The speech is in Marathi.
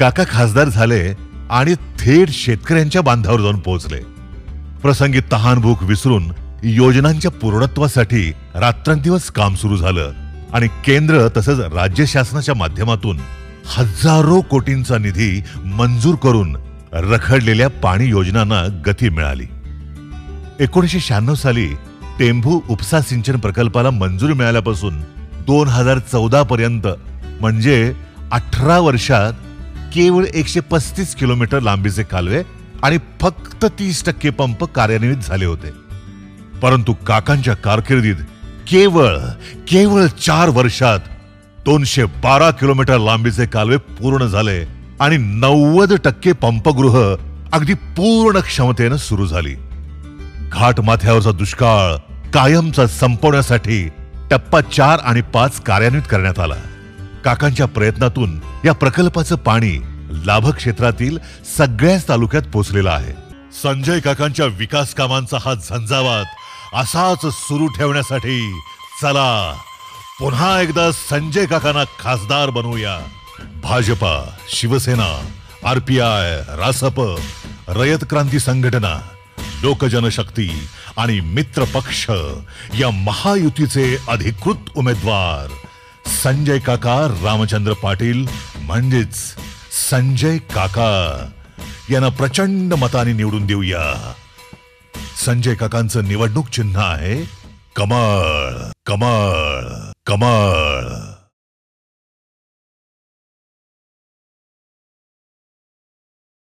काका खासदार झाले आणि थेट शेतकऱ्यांच्या बांधावर जाऊन पोहोचले. प्रसंगी तहानभूक विसरून योजनांच्या पूर्णत्वासाठी रात्रंदिवस काम सुरू झालं आणि केंद्र तसंच राज्य शासनाच्या माध्यमातून हजारो कोटींचा निधी मंजूर करून रखडलेल्या पाणी योजनांना गती मिळाली. एकोणीसशे शहाण्णव साली टेंभू उपसा सिंचन प्रकल्पाला मंजूर मिळाल्यापासून दोन हजार चौदा पर्यंत म्हणजे अठरा वर्षात केवळ एकशे पस्तीस किलोमीटर लांबीचे कालवे आणि फक्त तीस टक्के पंप कार्यान्वित झाले होते. परंतु काकांच्या कारकिर्दीत केवळ केवळ चार वर्षात दोनशे बारा किलोमीटर लांबीचे कालवे पूर्ण झाले आणि नव्वद टक्के पंपगृह अगदी पूर्ण क्षमतेनं सुरू झाली. घाट माथ्यावरचा दुष्काळ कायमचा संपवण्यासाठी टप्पा चार आणि पाच कार्यान्वित करण्यात आला. काकांच्या प्रयत्नातून या प्रकल्पाचं पाणी लाभ क्षेत्रातील सगळ्याच तालुक्यात पोचलेलं आहे. संजय काकांच्या विकास कामांचा हा झंझावात असाच सुरू ठेवण्यासाठी चला पुन्हा एकदा संजय काकांना खासदार बनवूया. भाजपा शिवसेना आरपीआय रासप रयत क्रांती संघटना लोकजनशक्ती आणि मित्र पक्ष या महायुतीचे अधिकृत उमेदवार संजय काका रामचंद्र पाटील म्हणजेच संजय काका. यांना प्रचंड मताने निवडून देऊया. संजय काकांचं निवडणूक चिन्ह आहे कमळ कमळ कमळ.